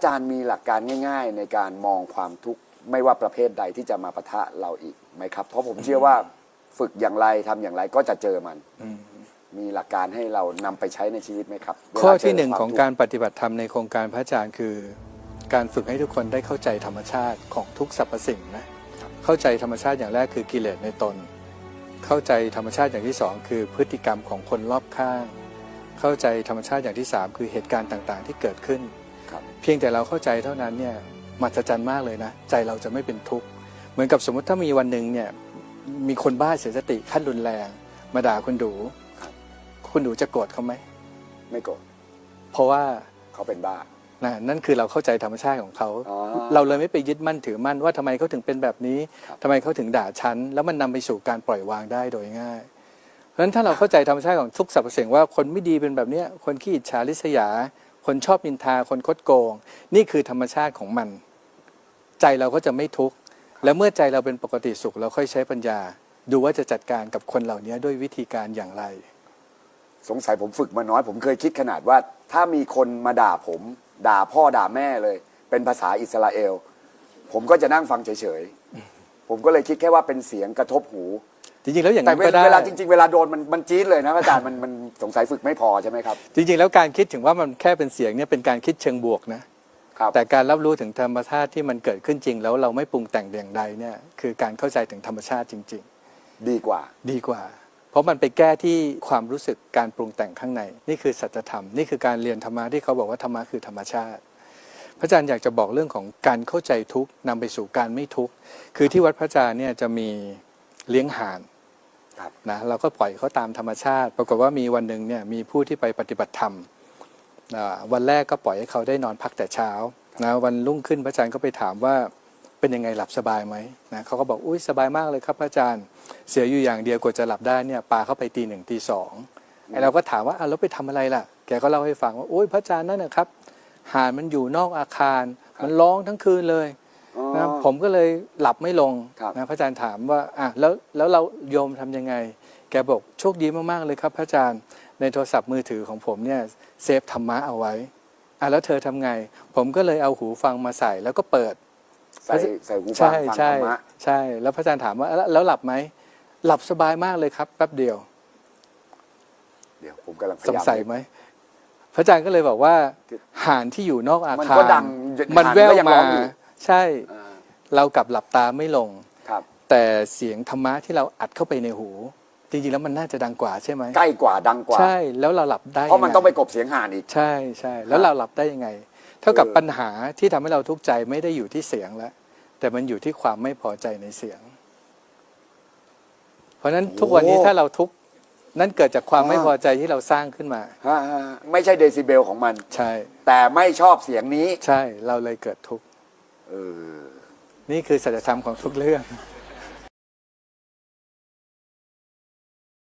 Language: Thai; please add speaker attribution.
Speaker 1: อาจารย์มีหลักการง่าย ๆ ในการมองความทุกข์ไม่ว่าประเภทใดที่จะมาปะทะเราอีกไหมครับ เพราะผมเชื่อว่าฝึกอย่างไรทำอย่างไรก็จะเจอมัน มีหลักการให้เรานำไปใช้ในชีวิตไหมครับเวลา
Speaker 2: ข้อ
Speaker 1: เจ
Speaker 2: ที่หนึ่ง
Speaker 1: ควม
Speaker 2: ของ
Speaker 1: ทุข์
Speaker 2: การปฏิบัติธรรมในโครงการพระอาจารย์คือ การฝึกให้ทุกคนได้เข้าใจธรรมชาติของทุกสรรพสิ่งนะเข้าใจธรรมชาติอย่างแรกคือกิเลสในตน เข้าใจธรรมชาติอย่างที่สองคือพฤติกรรมของคนรอบข้าง เข้าใจธรรมชาติอย่างที่สามคือเหตุการณ์ต่างๆ ที่เกิดขึ้น
Speaker 1: ครับ
Speaker 2: เพียงแต่เราเข้าใจเท่านั้นเนี่ยมหัศจรรย์มากเลยนะ ใจเราจะไม่เป็นทุกข์เหมือนกับสมมติถ้ามีวันหนึ่งเนี่ยมีคนบ้าเสียสติขั้นรุนแรง มาด่าคุณดูคุณดูจะโกรธเขาไหม
Speaker 1: ไม่โกรธ
Speaker 2: เพราะว่า
Speaker 1: เขาเป็นบ้า
Speaker 2: นะนั่นคือเราเข้าใจธรรมชาติของเขา
Speaker 1: อ๋อ
Speaker 2: เราเลยไม่ไปยึดมั่นถือมั่นว่าทำไมเขาถึงเป็นแบบนี้
Speaker 1: ครับ
Speaker 2: ทำไมเขาถึงด่าฉัน แล้วมันนำไปสู่การปล่อยวางได้โดยง่ายเพราะฉะนั้นถ้าเราเข้าใจธรรมชาติของทุกสรรพสิ่งว่าคนไม่ดีเป็นแบบเนี้ยคนขี้อิจฉาริษยา คนชอบนินทาคนคดโกง นี่คือธรรมชาติของมัน ใจเราก็จะไม่ทุกข์แล้วเมื่อใจเราเป็นปกติสุข เราค่อยใช้ปัญญา ดูว่าจะจัดการกับคนเหล่านี้ด้วยวิธีการอย่างไร
Speaker 1: สงสัยผมฝึกมาน้อย ผมเคยคิดขนาดว่า ถ้ามีคนมาด่าผม ด่าพ่อด่าแม่เลย เป็นภาษาอิสราเอล ผมก็จะนั่งฟังเฉยๆผมก็เลยคิดแค่ว่าเป็นเสียงกระทบหู
Speaker 2: จริงๆแล้วอย่าง
Speaker 1: แต่
Speaker 2: นั้น
Speaker 1: เว
Speaker 2: ก็ได้
Speaker 1: เวลาจริง ๆ เวลาโดนมันมันจี๊ดเลยนะอาจารย์มันมันสงสัยฝึกไม่พอใช่ไหมครับ
Speaker 2: จริงๆ แล้วการคิดถึงว่ามันแค่เป็นเสียงเนี่ยเป็นการคิดเชิงบวกนะ
Speaker 1: ครับ
Speaker 2: แต่การรับรู้ถึงธรรมชาติที่มันเกิดขึ้นจริง แล้วเราไม่ปรุงแต่งอย่างใดเนี่ยคือการเข้าใจถึงธรรมชาติจริง
Speaker 1: ดีกว่า
Speaker 2: ๆ ดีกว่า เพราะมันไปแก้ที่ความรู้สึกการปรุงแต่งข้างใน นี่คือสัจธรรมนี่คือการเรียนธรรมะที่เขาบอกว่าธรรมะคือธรรมชาติ พระอาจารย์อยากจะบอกเรื่องของการเข้าใจทุกข์นำไปสู่การไม่ทุกข์คือที่วัดพระอาจารย์เนี่ยจะมีเลี้ยงห่าน
Speaker 1: ครับ
Speaker 2: นะเราก็ปล่อยเขาตามธรรมชาติ ปรากฏว่ามีวันหนึ่งเนี่ยมีผู้ที่ไปปฏิบัติธรรมอ่าวันแรกก็ปล่อยให้เขาได้นอนพักแต่เช้านะวันรุ่งขึ้นพระอาจารย์ก็ไปถามว่าเป็นยังไงหลับสบายไหมนะเขาก็บอกอุ้ยสบายมากเลยครับพระอาจารย์เสียอยู่อย่างเดียวกว่าจะหลับได้เนี่ยปาเข้าไปตีหนึ่งตีสองไอเราก็ถามว่าอะแล้วไปทำอะไรล่ะ แกก็เล่าให้ฟังว่าโอ้ยพระอาจารย์นั่นนะครับห่านมันอยู่นอกอาคาร มันร้องทั้งคืนเลย
Speaker 1: อ๋อ
Speaker 2: นะผมก็เลยหลับไม่ลง
Speaker 1: ครับ
Speaker 2: นะพระอาจารย์ถามว่าอะแล้วแล้วเราโยมทำยังไง แกบอกโชคดีมากๆเลยครับ พระอาจารย์ในโทรศัพท์มือถือของผมเนี่ยเซฟธรรมะเอาไว้อะแล้วเธอทำไง ผมก็เลยเอาหูฟังมาใส่แล้วก็เปิด
Speaker 1: ใส่ใส่หูฟัง
Speaker 2: ใช่
Speaker 1: ฟังธ
Speaker 2: ใช่
Speaker 1: รรมะ
Speaker 2: ใช่แล้วพระอาจารย์ถามว่าแล้วแล้วหลับไหมหลับสบายมากเลยครับแป๊บเดียว
Speaker 1: เดี๋ยวผมกำลังพ
Speaker 2: ส
Speaker 1: ยางยาม
Speaker 2: สัยไหมพระอาจารย์ก็เลยบอกว่าห่านที่อยู่นอกอา
Speaker 1: มัน
Speaker 2: คาร
Speaker 1: ก็ดัง
Speaker 2: มัน
Speaker 1: ห่าน
Speaker 2: แวว
Speaker 1: ก็ยังร้
Speaker 2: มา
Speaker 1: องอยู่
Speaker 2: ใช่
Speaker 1: อ่า
Speaker 2: เรากลับหลับตาไม่ลง
Speaker 1: ครับ
Speaker 2: แต่เสียงธรรมะที่เราอัดเข้าไปในหู จริงๆแล้วมันน่าจะดังกว่าใช่ไหม
Speaker 1: ใกล้กว่าดังกว่า
Speaker 2: ใช่แล้วเราหลับได้
Speaker 1: เพราะมัน
Speaker 2: ยั
Speaker 1: ต้องไปกบเสียงห่านอีก
Speaker 2: ใช่ใช่แล้วเราหลับได้ยังไง เท่ากับ
Speaker 1: เออ
Speaker 2: ปัญหาที่ทำให้เราทุกข์ใจไม่ได้อยู่ที่เสียงแล้วแต่มันอยู่ที่ความไม่พอใจในเสียง เพราะฉะนั้นทุกวันนี้ถ้าเราทุกข์นั่นเกิดจากความไม่พอใจที่เราสร้างขึ้นมา
Speaker 1: ฮะฮะไม่ใช่เดซิเบลของมัน
Speaker 2: ใช่
Speaker 1: แต่ไม่ชอบเสียงนี้
Speaker 2: ใช่เราเลยเกิดทุกข์
Speaker 1: เออ
Speaker 2: นี่คือสัจธรรมของทุกเรื่อง